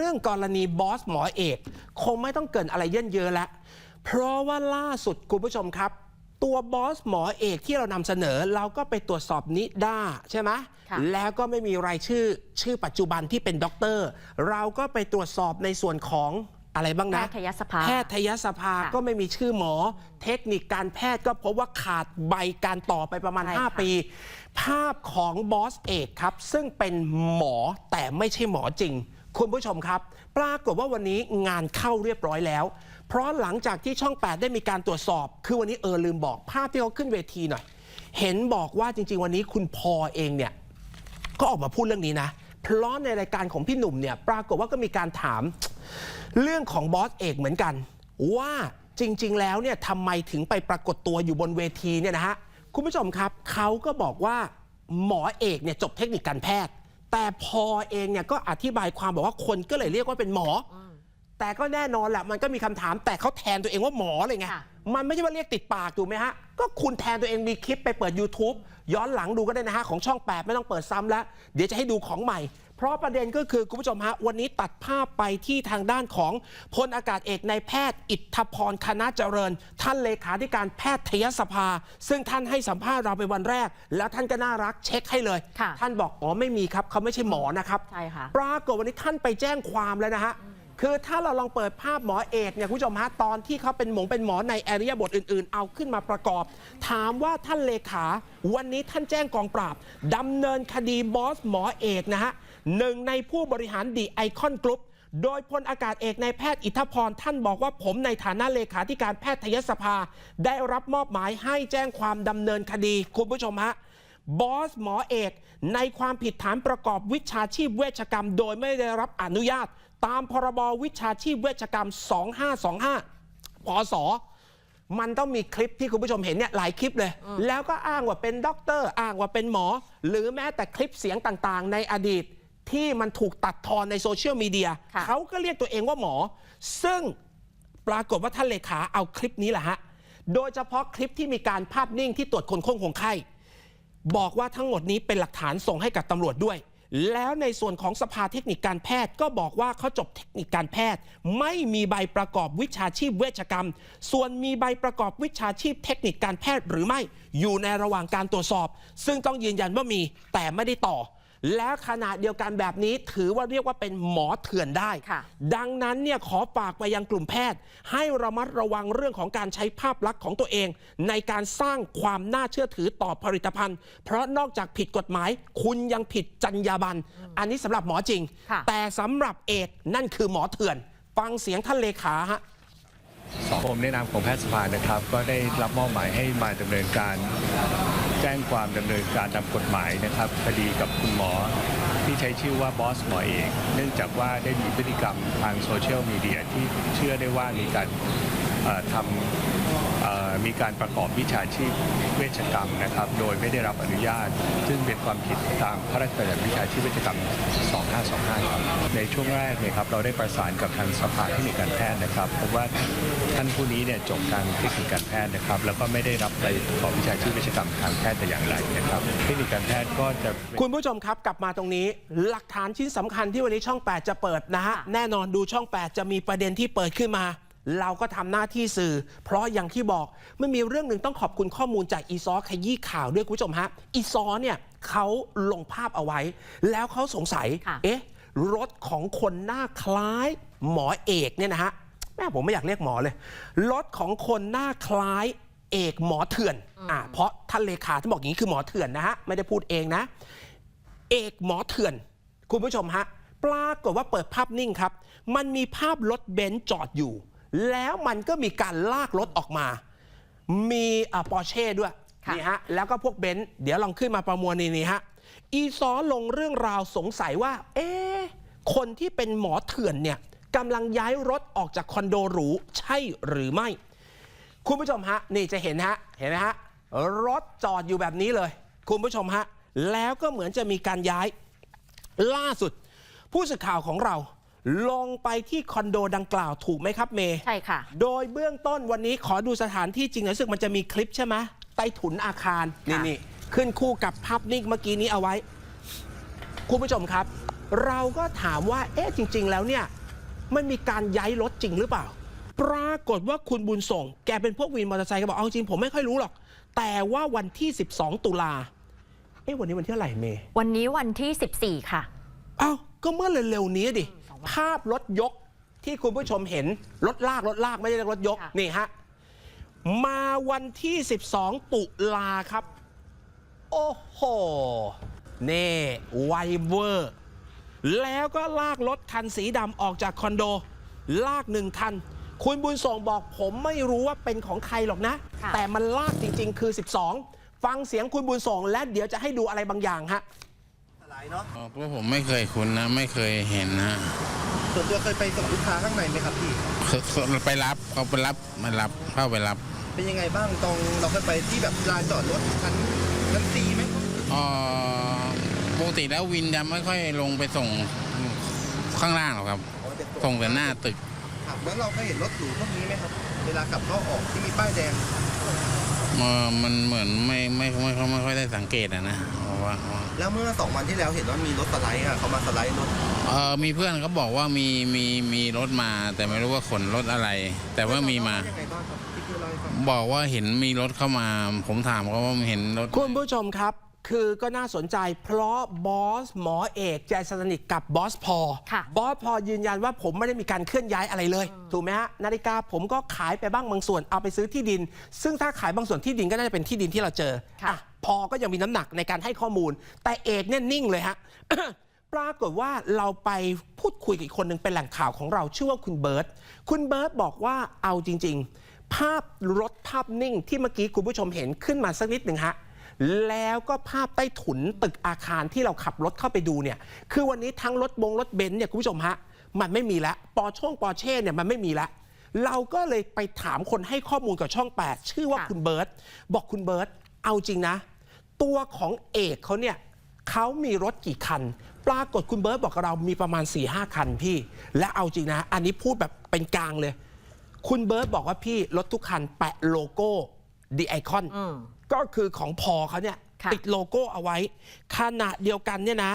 รื่องกรณีบอสหมอเอก คงไม่ต้องเกรินอะไรเยินเยอะแล้ว เพราะว่าล่าสุดคุณผู้ชมครับ ตัวบอสหมอเอกที่เรานำเสนอเราก็ไปตรวจสอบนิด้าใช่ไหมค่ะแล้วก็ไม่มีรายชื่อชื่อปัจจุบันที่เป็นด็อกเตอร์เราก็ไปตรวจสอบในส่วนของอะไรบ้างแพนะทยสภาแพทยสภาค่ะก็ไม่มีชื่อหมอ เทคนิคการแพทย์ก็พบว่าขาดใบการต่อไปประมาณใช่ค่ะ5ปี ภาพของบอสเอกครับ ซึ่งเป็นหมอแต่ไม่ใช่หมอจริง คุณผู้ชมครับ ปรากฏว่าวันนี้งานเข้าเรียบร้อยแล้ว เพราะหลังจากที่ช่อง 8 ได้มีการตรวจสอบ คือวันนี้เออลืมบอกภาพที่เขาขึ้นเวทีหน่อย เห็นบอกว่าจริง ๆ วันนี้คุณพอเองเนี่ยก็ออกมาพูดเรื่องนี้นะ เพราะในรายการของพี่หนุ่มเนี่ยปรากฏว่าก็มีการถามเรื่องของบอสเอกเหมือนกัน ว่าจริง ๆ แล้วเนี่ยทำไมถึงไปปรากฏตัวอยู่บนเวทีเนี่ยนะฮะคุณผู้ชมครับเขาก็บอกว่าหมอเอกเนี่ยจบเทคนิคการแพทย์ แต่พอเองเนี่ยก็อธิบายความบอกว่าคนก็เลยเรียกว่าเป็นหมออ แต่ก็แน่นอนแหละมันก็มีคำถามแต่เขาแทนตัวเองว่าหมอเลยไงค่ะมันไม่ใช่ว่าเรียกติดปากถูกไหมฮะ ก็คุณแทนตัวเองมีคลิปไปเปิด YouTube ย้อนหลังดูก็ได้นะฮะ ของช่อง 8 ไม่ต้องเปิดซ้ำแล้ว เดี๋ยวจะให้ดูของใหม่ เพราะประเด็นก็คือ คุณผู้ชมฮะ วันนี้ตัดภาพไปที่ทางด้านของพลอากาศเอกนายแพทย์ อิทธพรคณะเจริญ ท่านเลขาธิการแพทยสภา ซึ่งท่านให้สัมภาษณ์เราไปวันแรก แล้วท่านก็น่ารักเช็คให้เลยค่ะท่านบอกอ๋อไม่มีครับเขาไม่ใช่หมอนะครับใช่ค่ะปรากฏวันนี้ท่านไปแจ้งความแล้วนะฮะ คือถ้าเราลองเปิดภาพหมอเอกเนี่ยคุณผู้ชมฮะตอนที่เขาเป็นหมงเป็นหมอในแอริยบทอื่นๆ เอาขึ้นมาประกอบ ถามว่าท่านเลขา วันนี้ท่านแจ้งกองปราบดำเนินคดีบอสหมอเอกนะฮะหนึ่งในผู้บริหารดีไอคอนกรุ๊ปโดยพลอากาศเอกนายแพทย์อิทธพรท่านบอกว่าผมในฐานะเลขาธิการแพทยสภา ได้รับมอบหมายให้แจ้งความดำเนินคดีคุณผู้ชมฮะ บอสหมอเอก ในความผิดฐานประกอบวิชาชีพเวชกรรม โดยไม่ได้รับอนุญาต ตามพรบวิชาชีพเวชกรรม 2525พศมันต้องมีคลิปที่คุณผู้ชมเห็นเนี่ยหลายคลิปเลย แล้วก็อ้างว่าเป็นด็อกเตอร์อ้างว่าเป็นหมอ หรือแม้แต่คลิปเสียงต่างๆ ในอดีตที่มันถูกตัดทอนในโซเชียลมีเดียค่ะเขาก็เรียกตัวเองว่าหมอ ซึ่งปรากฏว่าท่านเลขาเอาคลิปนี้แหละฮะ โดยเฉพาะคลิปที่มีการภาพนิ่งที่ตรวจคนคงคงไข้ บอกว่าทั้งหมดนี้เป็นหลักฐานส่งให้กับตำรวจด้วย แล้วในส่วนของสภาเทคนิคการแพทย์ก็บอกว่าเขาจบเทคนิคการแพทย์ ไม่มีใบประกอบวิชาชีพเวชกรรม ส่วนมีใบประกอบวิชาชีพเทคนิคการแพทย์หรือไม่อยู่ในระหว่างการตรวจสอบ ซึ่งต้องยืนยันว่ามีแต่ไม่ได้ต่อ และขณะเดียวกันแบบนี้ถือว่าเรียกว่าเป็นหมอเถื่อนได้ค่ะดังนั้นเนี่ยขอฝากไปยังกลุ่มแพทย์ ให้ระมัดระวังเรื่องของการใช้ภาพลักษณ์ของตัวเอง ในการสร้างความน่าเชื่อถือต่อผลิตภัณฑ์ เพราะนอกจากผิดกฎหมาย คุณยังผิดจรรยาบรรณอันนี้สำหรับหมอจริงค่ะแต่สำหรับเอกนั่นคือหมอเถื่อน ฟังเสียงท่านเลขาฮะผมในนามของแพทยสภานะครับ ก็ได้รับมอบหมายให้มาดำเนินการ แจ้งความดำเนินการตามกฎหมายนะครับ คดีกับคุณหมอที่ใช้ชื่อว่าบอสหมอเอก เนื่องจากว่าได้มีพฤติกรรมทางโซเชียลมีเดียที่เชื่อได้ว่ามีการ ทำมีการประกอบวิชาชีพเวชกรรมนะครับ โดยไม่ได้รับอนุญาต ซึ่งเป็นความผิดตามพระราชบัญญัติวิชาชีพเวชกรรม 2525 ครับในช่วงแรกเนี่ยครับเราได้ประสานกับทางสภาเทคนิคการแพทย์นะครับเพราะว่าท่านผู้นี้เนี่ยจบทางเทคนิคการแพทย์นะครับ แล้วก็ไม่ได้รับใบประกอบวิชาชีพเวชกรรมทางแพทย์แต่อย่างไรนะครับเทคนิคการแพทย์ก็จะคุณผู้ชมครับกลับมาตรงนี้ หลักฐานชิ้นสำคัญที่วันนี้ช่อง 8 จะเปิดนะฮะแน่นอนดูช่อง 8 จะมีประเด็นที่เปิดขึ้นมา เราก็ทำหน้าที่สื่อ เพราะอย่างที่บอกไม่มีเรื่องหนึ่งต้องขอบคุณข้อมูลจากอีซอขยี้ข่าวด้วยคุณผู้ชมฮะอีซอเนี่ยเขาลงภาพเอาไว้ แล้วเขาสงสัยค่ะเอ๊ะ รถของคนหน้าคล้ายหมอเอกเนี่ยนะฮะแม่ผมไม่อยากเรียกหมอเลย รถของคนหน้าคล้ายเอกหมอเถื่อนอ่าเพราะท่านเลขาท่านบอกอย่างนี้คือหมอเถื่อนนะฮะไม่ได้พูดเองนะ เอกหมอเถื่อน คุณผู้ชมฮะปรากฏว่าเปิดภาพนิ่งครับ มันมีภาพรถเบนซ์จอดอยู่ แล้วมันก็มีการลากรถออกมา มีปอร์เช่ด้วยค่ะนี่ฮะแล้วก็พวกเบนซ์เดี๋ยวลองขึ้นมาประมวลนี่นี่ฮะอีซอลงเรื่องราวสงสัยว่า เอ๊ะคนที่เป็นหมอเถื่อนเนี่ยกำลังย้ายรถออกจากคอนโดหรูใช่หรือไม่ คุณผู้ชมฮะ นี่จะเห็นฮะ เห็นไหมฮะ รถจอดอยู่แบบนี้เลย คุณผู้ชมฮะ แล้วก็เหมือนจะมีการย้ายล่าสุด ผู้สื่อข่าวของเรา ลงไปที่คอนโดดังกล่าวถูกไหมครับเมย์ใช่ค่ะ โดยเบื้องต้นวันนี้ขอดูสถานที่จริงรู้สึกมันจะมีคลิปใช่ไหมใต้ถุนอาคารนี่ค่ะนี่ขึ้นคู่กับภาพนิ่งเมื่อกี้นี้เอาไว้ คุณผู้ชมครับ เราก็ถามว่า เอ๊ะจริง ๆ แล้วเนี่ยมันมีการย้ายรถจริงหรือเปล่า ปรากฏว่าคุณบุญส่ง แกเป็นพวกวินมอเตอร์ไซค์ก็บอกเอาจริงผมไม่ค่อยรู้หรอก แต่ว่าวันที่ 12 ตุลาเอ๊ะวันนี้วันที่เท่าไหร่เมย์วันนี้วันที่ 14 ค่ะอ้าวก็เมื่อเร็วๆนี้ดิ ภาพรถยกที่คุณผู้ชมเห็นรถลากรถลากไม่ใช่รถยกค่ะ นี่ฮะมาวันที่ 12 ตุลาครับ โอ้โหเน่ไวเวอร์ แล้วก็ลากรถคันสีดำออกจากคอนโด ลากหนึ่งคัน คุณบุญส่งบอกผมไม่รู้ว่าเป็นของใครหรอกนะ ค่ะ แต่มันลากจริง ๆ คือ 12 ฟังเสียงคุณบุญส่งและเดี๋ยวจะให้ดูอะไรบางอย่างฮะ อ๋อเพราะผมไม่เคยคุ้นนะ ไม่เคยเห็นนะส่วนตัวเคยไปส่งลูกค้าข้างในไหมครับพี่คือไปรับเขาไปรับมารับเข้าไปรับ เป็นยังไงบ้างตรงเราเคยไปที่แบบลานจอดรถชั้นชั้นสี่ไหมอ๋อปกติแล้ววินจะไม่ค่อยลงไปส่งข้างล่างหรอกครับ ส่งแต่หน้าตึกครับแล้วเราเคยเห็นรถหรูพวกนี้ไหมครับ เวลาขับเข้าออกที่มีป้ายแดงเอ่อ มันเหมือนไม่ไม่ไม่ไม่ไม่ค่อยได้สังเกตอะนะเพราะว่าแล้วเมื่อสองวันที่แล้วเห็นว่ามีรถสไลด์อะเขามาสไลด์รถเออมีเพื่อนเขาบอกว่ามีมีมีรถมา แต่ไม่รู้ว่าขนรถอะไร แต่ว่ามีมายังไงบ้างครับที่คือเล่าให้ฟังบอกว่าเห็นมีรถเข้ามา ผมถามเขาว่าเห็นรถคุณผู้ชมครับ คือก็น่าสนใจ เพราะบอสหมอเอกใจสนิทกับบอสพอ ค่ะบอสพอยืนยันว่าผมไม่ได้มีการเคลื่อนย้ายอะไรเลย ถูกไหมฮะนาฬิกาผมก็ขายไปบ้างบางส่วนเอาไปซื้อที่ดิน ซึ่งถ้าขายบางส่วนที่ดินก็น่าจะเป็นที่ดินที่เราเจอค่ะ อะพอก็ยังมีน้ำหนักในการให้ข้อมูล แต่เอกเนี่ยนิ่งเลยฮะ ปรากฏว่าเราไปพูดคุยกับอีกคนหนึ่งเป็นแหล่งข่าวของเราชื่อว่าคุณเบิร์ตคุณเบิร์ตบอกว่าเอาจริง ๆ ภาพรถภาพนิ่งที่เมื่อกี้คุณผู้ชมเห็นขึ้นมาสักนิดหนึ่งฮะ แล้วก็ภาพใต้ถุนตึกอาคารที่เราขับรถเข้าไปดูเนี่ย คือวันนี้ทั้งรถบงรถเบนซ์เนี่ยคุณผู้ชมฮะ มันไม่มีแล้วปอช่องปอเช่เนี่ยมันไม่มีแล้วเราก็เลยไปถามคนให้ข้อมูลกับช่อง 8 ชื่อว่าค่ะคุณเบิร์ตบอกคุณเบิร์ตเอาจริงนะ ตัวของเอกเขาเนี่ยเขามีรถกี่คัน ปรากฏคุณเบิร์ตบอกกับเรามีประมาณ4ีหคันพี่ และเอาจริงนะ อันนี้พูดแบบเป็นกลางเลย คุณเบิร์ตบอกว่าพี่รถทุกคันแปะโลโก้ดีไอคอนอืม ก็คือของพอเขาเนี่ยค่ะติดโลโก้เอาไว้ ขณะเดียวกันเนี่ยนะ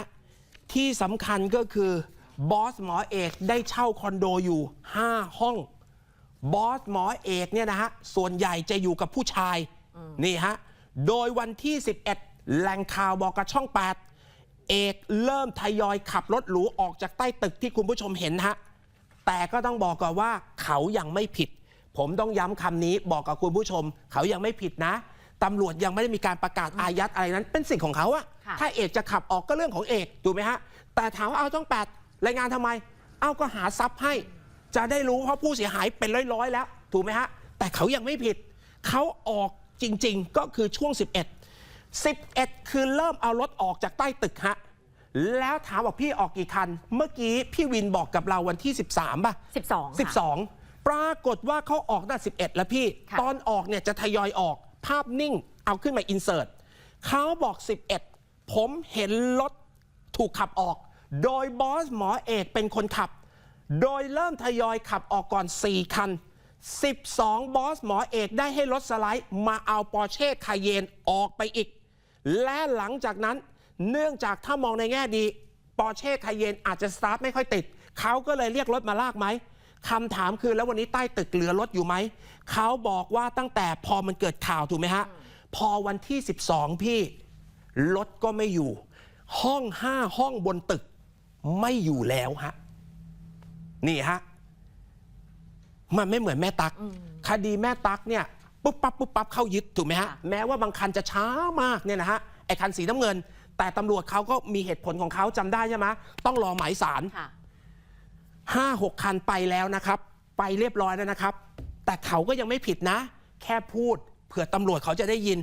ที่สำคัญก็คือบอสหมอเอกได้เช่าคอนโดอยู่ 5 ห้อง บอสหมอเอกเนี่ยนะฮะส่วนใหญ่จะอยู่กับผู้ชายนี่ฮะโดยวันที่ 11 แหล่งข่าวบอกกับช่อง 8 เอกเริ่มทยอยขับรถหรูออกจากใต้ตึกที่คุณผู้ชมเห็นฮะแต่ก็ต้องบอกก่อนว่าเขายังไม่ผิด ผมต้องย้ำคำนี้บอกกับคุณผู้ชม เขายังไม่ผิดนะ ตำรวจยังไม่ได้มีการประกาศอายัดอะไรนั้น เป็นสิทธิ์ของเขาอะค่ะถ้าเอกจะขับออกก็เรื่องของเอกถูกไหมฮะแต่ถามว่าเอาต้องแปดรายงานทำไม เอาก็หาทรัพย์ให้ จะได้รู้เพราะผู้เสียหายเป็นร้อยๆ แล้ว ถูกไหมฮะแต่เขายังไม่ผิด เขาออกจริงๆก็คือช่วง 11 11 คือเริ่มเอารถออกจากใต้ตึกฮะแล้วถามบอกพี่ออกกี่คัน เมื่อกี้พี่วินบอกกับเราวันที่ 13ป่ะ 12ค่ะ 12 ปรากฏว่าเขาออกได้11 แล้วพี่ ค่ะ ตอนออกเนี่ยจะทยอยออก ภาพนิ่งเอาขึ้นมาอินเสิร์ตเขาบอก 11 ผมเห็นรถถูกขับออก โดยบอสหมอเอกเป็นคนขับ โดยเริ่มทยอยขับออกก่อน 4 คัน 12 บอสหมอเอกได้ให้รถสไลด์มาเอาปอร์เช่คาเยนออกไปอีก และหลังจากนั้นเนื่องจากถ้ามองในแง่ดีปอร์เช่คาเยนอาจจะสตาร์ทไม่ค่อยติด เขาก็เลยเรียกรถมาลากไหม คำถามคือแล้ววันนี้ใต้ตึกเหลือรถอยู่ไหม เขาบอกว่าตั้งแต่พอมันเกิดข่าวถูกไหมฮะ พอวันที่ 12 พี่รถก็ไม่อยู่ ห้องห้าห้องบนตึกไม่อยู่แล้วฮะ นี่ฮะ มันไม่เหมือนแม่ตัก คดีแม่ตักเนี่ยปุ๊บปั๊บปุ๊บปั๊บเข้ายึดถูกไหมฮะค่ะแม้ว่าบางคันจะช้ามากเนี่ยนะฮะไอ้คันสีน้ำเงิน แต่ตำรวจเขาก็มีเหตุผลของเขาจำได้ใช่ไหมต้องรอหมายสาร ห้าหกคันไปแล้วนะครับ ไปเรียบร้อยแล้วนะครับ แต่เขาก็ยังไม่ผิดนะ แค่พูดเผื่อตำรวจเขาจะได้ยิน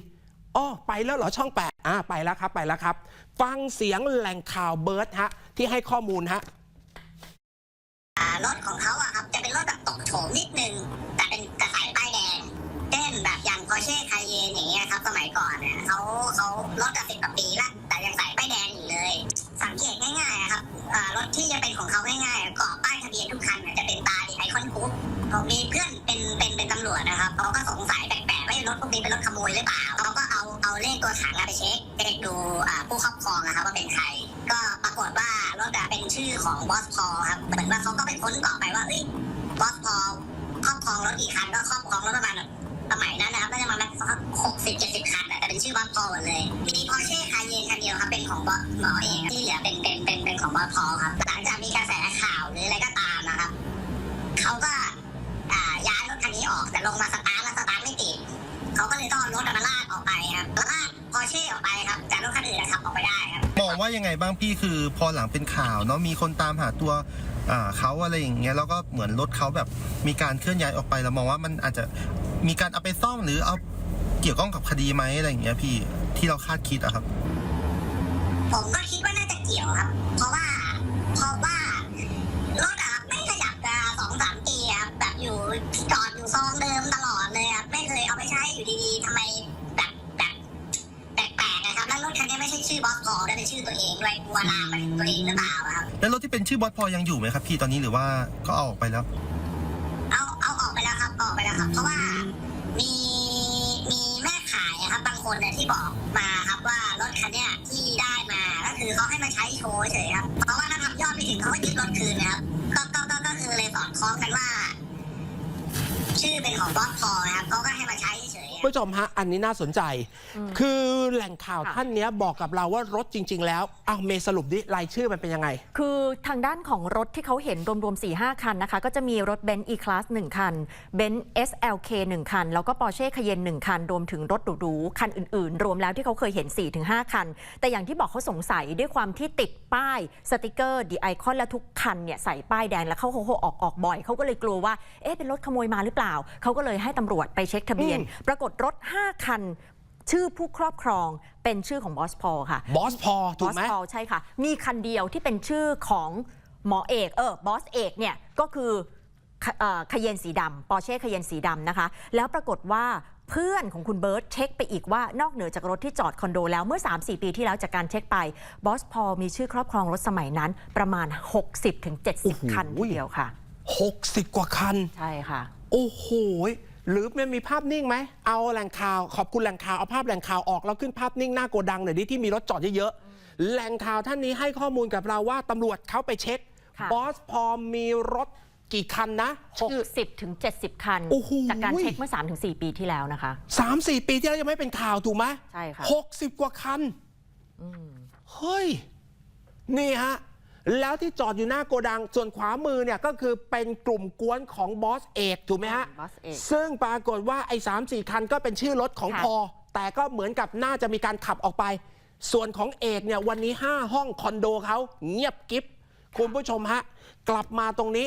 อ้อไปแล้วเหรอช่องแปดอ่าไปแล้วครับไปแล้วครับ ฟังเสียงแหล่งข่าวเบิร์ดฮะที่ให้ข้อมูลฮะรถของเขาอะครับจะเป็นรถ ชื่อของบอสพอครับเหมือนว่าเขาก็ไปค้นต่อไปว่าเอ้ยบอสพอครอบครองรถกี่คันก็ครอบครองรถประมาณสมัยนั้นนะครับน่าจะประมาณหกสิบเจ็ดสิบคันแต่เป็นชื่อบอสพอหมดเลยมีพอเช่คาเยนคันเดียวครับเป็นของบอสหมอเองที่เหลือเป็นเป็นเป็นเป็นของบอสพอครับ ยังไงบ้างพี่คือพอหลังเป็นข่าวเนาะมีคนตามหาตัวเขาอะไรอย่างเงี้ยแล้วก็เหมือนรถเขาแบบมีการเคลื่อนย้ายออกไปเรามองว่ามันอาจจะมีการเอาไปซ่อมหรือเอาเกี่ยวข้องกับคดีไหมอะไรอย่างเงี้ยพี่ที่เราคาดคิดอะครับ ผมก็คิดว่าน่าจะเกี่ยวครับ เพราะว่า เป็นชื่อบอสพอยังอยู่ไหมครับพี่ตอนนี้หรือว่าก็เอาออกไปแล้ว เอาเอาออกไปแล้วครับออกไปแล้วครับ เพราะว่ามีมีแม่ขายอะครับ บางคนเนี่ยที่บอกมาครับว่ารถคันเนี้ยที่ได้มาก็คือเขาให้มาใช้โชว์เฉยครับเพราะว่าถ้าทำยอดไม่ถึงเขาก็ยึดรถคืนนะครับก็ก็ก็ก็คือเลยสอดคล้องกันว่า ชื่อเป็นของบอสพอนะครับเขาก็ให้มาใช้ เฉยผู้ชมฮะอันนี้น่าสนใจ คือแหล่งข่าวค่ะท่านเนี้ยบอกกับเราว่ารถจริง ๆ แล้วอ้าวเมย์สรุปดิรายชื่อมันเป็นยังไง คือทางด้านของรถที่เขาเห็นรวมๆ4 5 คันนะคะ ก็จะมีรถเบนซ์ E-Class 1 คันเบนซ์ SLK 1 คัน แล้วก็ Porsche Cayenne 1คัน รวมถึงรถหรูๆคันอื่นๆ รวมแล้วที่เขาเคยเห็น 4-5 คัน แต่อย่างที่บอกเขาสงสัยด้วยความที่ติดป้ายสติกเกอร์ดีไอคอนและทุกคันเนี่ยใส่ป้ายแดงแล้วเขาโหออกออกบ่อยเขาก็เลยกลัวว่าเอ๊ะเป็นรถขโมยมาหรือเปล่าเขาก็เลยให้ตำรวจไปเช็คทะเบียน ปรากฏรถ 5 คัน ชื่อผู้ครอบครองเป็นชื่อของบอสพอค่ะบอสพอถูกไหมบอสพอลใช่ค่ะ มีคันเดียวที่เป็นชื่อของหมอเอกเออบอสเอกเนี่ยก็คือคเยนสีดำปอร์เช่คเยนสีดำนะคะ แล้วปรากฏว่าเพื่อนของคุณเบิร์ตเช็คไปอีกว่านอกเหนือจากรถที่จอดคอนโดแล้วเมื่อ 3-4 ปีที่แล้วจากการเช็คไปบอสพอลมีชื่อครอบครองรถสมัยนั้นประมาณโอ้โห60-70 คันทีเดียวค่ะ 60 กว่าคัน ใช่ค่ะ โอ้โห หรือมันมีภาพนิ่งไหม เอาแหล่งข่าว ขอบคุณแหล่งข่าว เอาภาพแหล่งข่าวออกแล้วขึ้นภาพนิ่งหน้าโกดังหน่อยดิที่มีรถจอดเยอะๆ แหล่งข่าวท่านนี้ให้ข้อมูลกับเราว่าตำรวจเขาไปเช็ค ค่ะ บอสพอมีรถกี่คันนะชื่อ 60-70 คัน โอ้โห จากการเช็คเมื่อ 3-4 ปีที่แล้วนะคะ สามสี่ปีที่แล้วยังไม่เป็นข่าวถูกไหมใช่ค่ะ หกสิบกว่าคัน เฮ้ย นี่ฮะ แล้วที่จอดอยู่หน้าโกดัง ส่วนขวามือเนี่ยก็คือเป็นกลุ่มกวนของบอสเอกถูกไหมฮะ บอสเอก ซึ่งปรากฏว่าไอ้สามสี่คันก็เป็นชื่อรถของค่ะ พอ แต่ก็เหมือนกับน่าจะมีการขับออกไป ส่วนของเอกเนี่ยวันนี้ 5 ห้องคอนโดเขาเงียบกิฟคุณผู้ชมฮะ กลับมาตรงนี้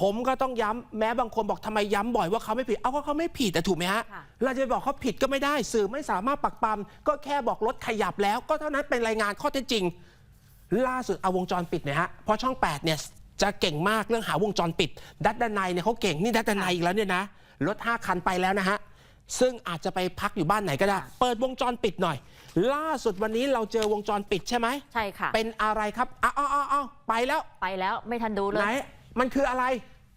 ผมก็ต้องย้ำแม้บางคนบอกทำไมย้ำบ่อยว่าเขาไม่ผิด เอาก็เขาไม่ผิดแต่ถูกไหมฮะ ค่ะ เราจะไปบอกเขาผิดก็ไม่ได้สื่อไม่สามารถปักปั๊มก็แค่บอกรถขยับแล้ว ก็เท่านั้นเป็นรายงานข้อเท็จจริง ล่าสุดเอาวงจรปิดหนะฮะเพราะช่อง8เนี่ยจะเก่งมากเรื่องหาวงจรปิด ดัดดานายเนี่ยเขาเก่งนี่ดัดดานายอีกแล้วเนี่ยนะรถ5คันไปแล้วนะฮะซึ่งอาจจะไปพักอยู่บ้านไหนก็ได้ เปิดวงจรปิดหน่อย ล่าสุดวันนี้เราเจอวงจรปิดใช่ไหมใช่ค่ะ เป็นอะไรครับอ้าวอ้าวอ้าวอ้าวไปแล้วไปแล้วไม่ทันดูเลไหนย มันคืออะไร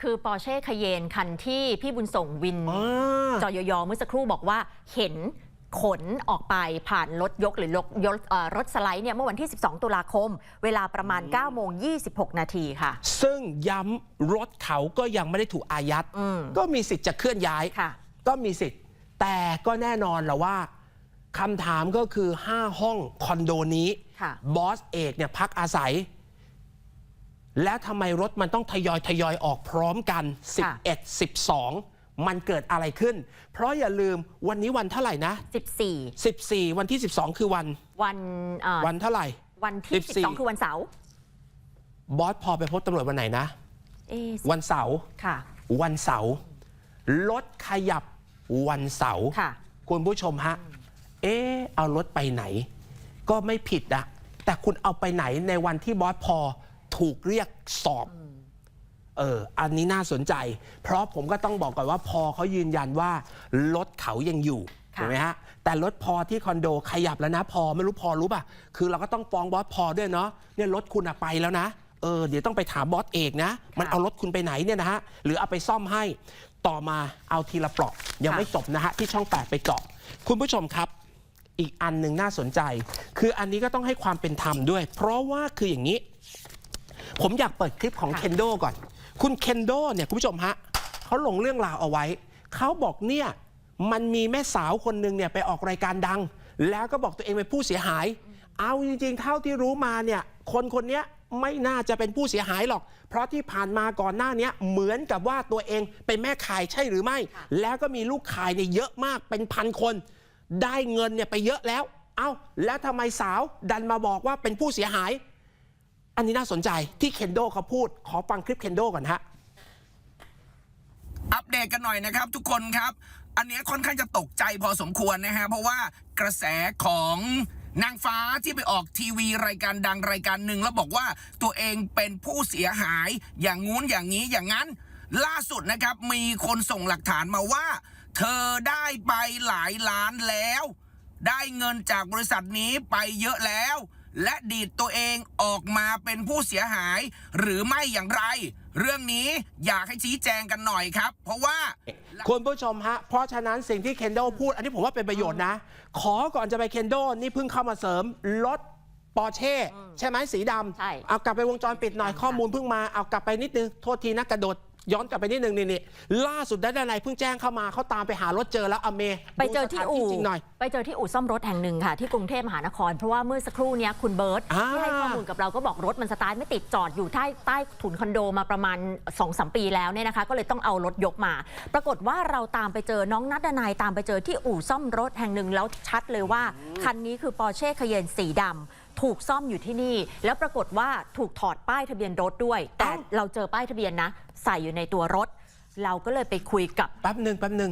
คือปอร์เช่คเยนคันที่พี่บุญส่งวิน อ่า จอยอเมื่อสักครู่บอกว่าเห็น ขนออกไปผ่านรถยกหรือรถยกเอ่อรถสไลด์เนี่ยเมื่อวันที่ 12 ตุลาคม เวลาประมาณ 9 โมง 26 นาทีค่ะ ซึ่งย้ำรถเขาก็ยังไม่ได้ถูกอายัดอืมก็มีสิทธิ์จะเคลื่อนย้ายค่ะก็มีสิทธิ์ แต่ก็แน่นอนแหละว่าคำถามก็คือ 5 ห้องคอนโดนี้ค่ะบอสเอกเนี่ยพักอาศัย และทำไมรถมันต้องทยอยทยอยออกพร้อมกันค่ะ11 12 มันเกิดอะไรขึ้น เพราะอย่าลืมวันนี้วันเท่าไหร่นะ 14 14 วันที่ 12 คือวัน วันเอ่อวันเท่าไหร่ วันที่14 12 คือวันเสาร์บอสพอไปพบตำรวจวันไหนนะ เอ๊ะวันเสาร์ค่ะ วันเสาร์รถขยับวันเสาร์ค่ะ คุณผู้ชมฮะ เอ๊ะเอารถไปไหน ก็ไม่ผิดอะแต่คุณเอาไปไหนในวันที่บอสพอถูกเรียกสอบ เออ อันนี้น่าสนใจ เพราะผมก็ต้องบอกก่อนว่าพอเขายืนยันว่ารถเขายังอยู่ค่ะถูกไหมฮะ แต่รถพอที่คอนโดขยับแล้วนะ พอไม่รู้พอรู้ป่ะ คือเราก็ต้องฟ้องบอสพอด้วยเนาะ เนี่ยรถคุณอะไปแล้วนะ เออ เดี๋ยวต้องไปถามบอสเอกนะ มันเอารถคุณไปไหนเนี่ยนะฮะ หรือเอาไปซ่อมให้ ต่อมาเอาทีละเปลาะ ยังไม่จบนะฮะที่ช่อง 8 ไปเจาะ คุณผู้ชมครับอีกอันหนึ่งน่าสนใจ คืออันนี้ก็ต้องให้ความเป็นธรรมด้วย เพราะว่าคืออย่างนี้ ผมอยากเปิดคลิปของค่ะเคนโดก่อน คุณเคนโดเนี่ยคุณผู้ชมฮะเขาลงเรื่องราวเอาไว้ เขาบอกเนี่ยมันมีแม่สาวคนหนึ่งเนี่ยไปออกรายการดัง แล้วก็บอกตัวเองเป็นผู้เสียหาย เอาจริงๆ เท่าที่รู้มาเนี่ยคนคนนี้ไม่น่าจะเป็นผู้เสียหายหรอก เพราะที่ผ่านมาก่อนหน้านี้เหมือนกับว่าตัวเองเป็นแม่ขายใช่หรือไม่ แล้วก็มีลูกขายเนี่ยเยอะมากเป็นพันคน ได้เงินเนี่ยไปเยอะแล้ว เอ้าแล้วทำไมสาวดันมาบอกว่าเป็นผู้เสียหาย อันนี้น่าสนใจที่เคนโดเขาพูดขอฟังคลิปเคนโดก่อนฮะอัปเดตกันหน่อยนะครับ ทุกคนครับ อันนี้ค่อนข้างจะตกใจพอสมควรนะฮะเพราะว่ากระแสของนางฟ้าที่ไปออกทีวีรายการดังรายการหนึ่งแล้วบอกว่าตัวเองเป็นผู้เสียหายอย่างงู้นอย่างนี้อย่างนั้น ล่าสุดนะครับมีคนส่งหลักฐานมาว่า เธอได้ไปหลายล้านแล้ว ได้เงินจากบริษัทนี้ไปเยอะแล้ว และดีดตัวเองออกมาเป็นผู้เสียหาย หรือไม่อย่างไร เรื่องนี้อยากให้ชี้แจงกันหน่อยครับ เพราะว่า คุณผู้ชมฮะ เพราะฉะนั้นสิ่งที่เคนโดพูด อันนี้ผมว่าเป็นประโยชน์นะ ขอก่อนจะไปเคนโดนี่เพิ่งเข้ามาเสริมรถปอร์เช่ใช่ไหมสีดำใช่ เอากลับไปวงจรปิดหน่อยข้อมูลเพิ่งมาเอากลับไปนิดนึงโทษทีนะกระโดด ย้อนกลับไปนิดนึงนี่นี่ล่าสุดได้ด้านในเพิ่งแจ้งเข้ามาเขาตามไปหารถเจอแล้วอเมไปเจอที่ดูสถานอู่จริงหน่อยไปเจอที่อู่ซ่อมรถแห่งหนึ่งค่ะ ที่กรุงเทพมหานคร เพราะว่าเมื่อสักครู่เนี้ยคุณเบิร์ตอ่าที่ให้ข้อมูลกับเราก็บอกรถมันสตาร์ทไม่ติดจอดอยู่ใต้ใต้ถุนคอนโดมาประมาณ2อสปีแล้วเนี่ยนะคะ ก็เลยต้องเอารถยกมา ปรากฏว่าเราตามไปเจอน้องนัดดนายตามไปเจอที่อู่ซ่อมรถแห่งหนึ่งแล้วชัดเลยว่าคันนี้คือปอร์เช่คเยนสีดำ ถูกซ่อมอยู่ที่นี่ แล้วปรากฏว่าถูกถอดป้ายทะเบียนรถด้วย แต่เราเจอป้ายทะเบียนนะ ใส่อยู่ในตัวรถ เราก็เลยไปคุยกับ แป๊บหนึ่งแป๊บหนึ่ง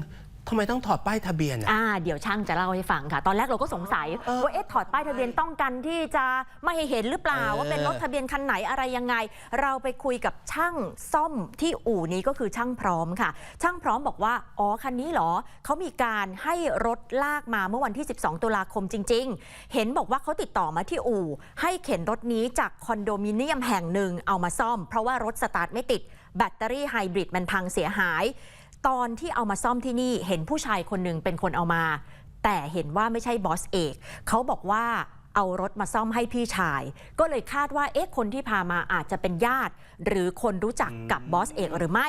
ทำไมต้องถอดป้ายทะเบียนอะ อ่าเดี๋ยวช่างจะเล่าให้ฟังค่ะ ตอนแรกเราก็สงสัยเออว่าเอ๊ะถอดป้ายทะเบียนต้องกันที่จะไม่ให้เห็นหรือเปล่า เออ ว่าเป็นรถทะเบียนคันไหนอะไรยังไง เราไปคุยกับช่างซ่อมที่อู่นี้ก็คือช่างพร้อมค่ะ ช่างพร้อมบอกว่าอ๋อคันนี้เหรอเขามีการให้รถลากมาเมื่อวันที่ 12 ตุลาคมจริง ๆ เห็นบอกว่าเขาติดต่อมาที่อู่ ให้เข็นรถนี้จากคอนโดมิเนียมแห่งหนึ่งเอามาซ่อม เพราะว่ารถสตาร์ทไม่ติด แบตเตอรี่ไฮบริดมันพังเสียหาย ตอนที่เอามาซ่อมที่นี่เห็นผู้ชายคนหนึ่งเป็นคนเอามา แต่เห็นว่าไม่ใช่บอสเอกเขาบอกว่าเอารถมาซ่อมให้พี่ชาย ก็เลยคาดว่าเอ๊ะคนที่พามาอาจจะเป็นญาติ หรือคนรู้จักกับบอสเอกหรือไม่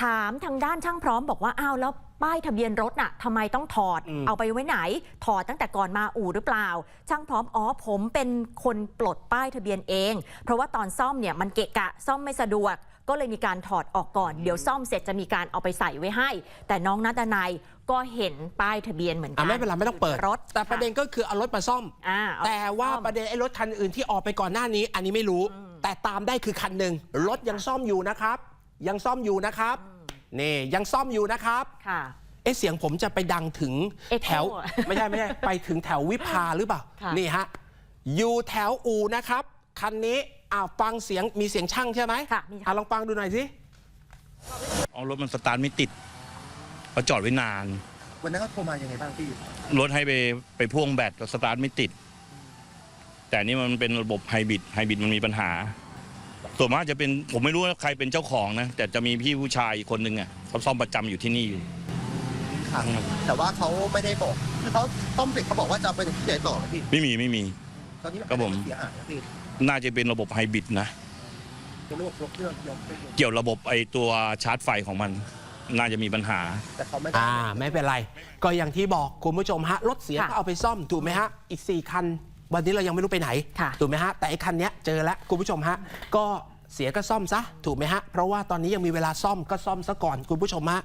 ถามทางด้านช่างพร้อมบอกว่าอ้าวแล้วป้ายทะเบียนรถน่ะทำไมต้องถอดอืมเอาไปไว้ไหน ถอดตั้งแต่ก่อนมาอู่หรือเปล่า ช่างพร้อมอ๋อผมเป็นคนปลดป้ายทะเบียนเอง เพราะว่าตอนซ่อมเนี่ยมันเกะกะซ่อมไม่สะดวก ก็เลยมีการถอดออกก่อน เดี๋ยวซ่อมเสร็จจะมีการเอาไปใส่ไว้ให้ แต่น้องนัดนายก็เห็นป้ายทะเบียนเหมือนกัอะไม่เป็นไรไม่ต้องเปิด รถแต่ประเด็นก็คือเอารถมาซ่อม อ่าเอแต่ว่าซ่อม ประเด็นไอ้รถคันอื่นที่ออกไปก่อนหน้านี้ อันนี้ไม่รู้ แต่ตามได้คือคันหนึ่งรถยังซ่อมอยู่นะครับ ยังซ่อมอยู่นะครับนี่ยังซ่อมอยู่นะครับค่ะ เอ๊ะเสียงผมจะไปดังถึง Echo แถวไม่ใช่ไม่ใช่ ไปถึงแถววิภาหรือเปล่าค่ะ นี่ฮะอยู่แถวอูนะครับ คันนี้ อ้าวฟังเสียงมีเสียงช่างใช่ไหมค่ะมีค่ะ อะลองฟังดูหน่อยสิ เอารถมันสตาร์ทไม่ติดเขาจอดไว้นาน วันนั้นเขาโทรมายังไงบ้างพี่ รถให้ไปไปพ่วงแบตแล้วสตาร์ทไม่ติด แต่นี่มันเป็นระบบไฮบริดไฮบริดมันมีปัญหา ส่วนมากจะเป็นผมไม่รู้ว่าใครเป็นเจ้าของนะ แต่จะมีพี่ผู้ชายอีกคนนึงอะเขาซ่อมประจำอยู่ที่นี่อยู่ ค่ะ แต่ว่าเขาไม่ได้บอกคือเขาต้มเสร็จเขาบอกว่าจะเอาไปที่ไหนต่อพี่ ไม่มีไม่มี ตอนนี้ครับผม เสียหายนะพี่ น่าจะเป็นระบบไฮบริดนะเป็นระบบรถเครื่องยนต์เกี่ยวระบบไอตัวชาร์จไฟของมัน น่าจะมีปัญหาแต่เขาไม่ได้อ่าไม่เป็นไร ก็อย่างที่บอกคุณผู้ชมฮะรถเสียค่ะก็เอาไปซ่อมถูกไหมฮะ อีก 4 คัน วันนี้เรายังไม่รู้ไปไหน ค่ะ ถูกไหมฮะ แต่ไอ้คันเนี้ยเจอแล้วคุณผู้ชมฮะ ก็เสียก็ซ่อมซะ ถูกไหมฮะ เพราะว่าตอนนี้ยังมีเวลาซ่อมก็ซ่อมซะก่อนคุณผู้ชมฮะ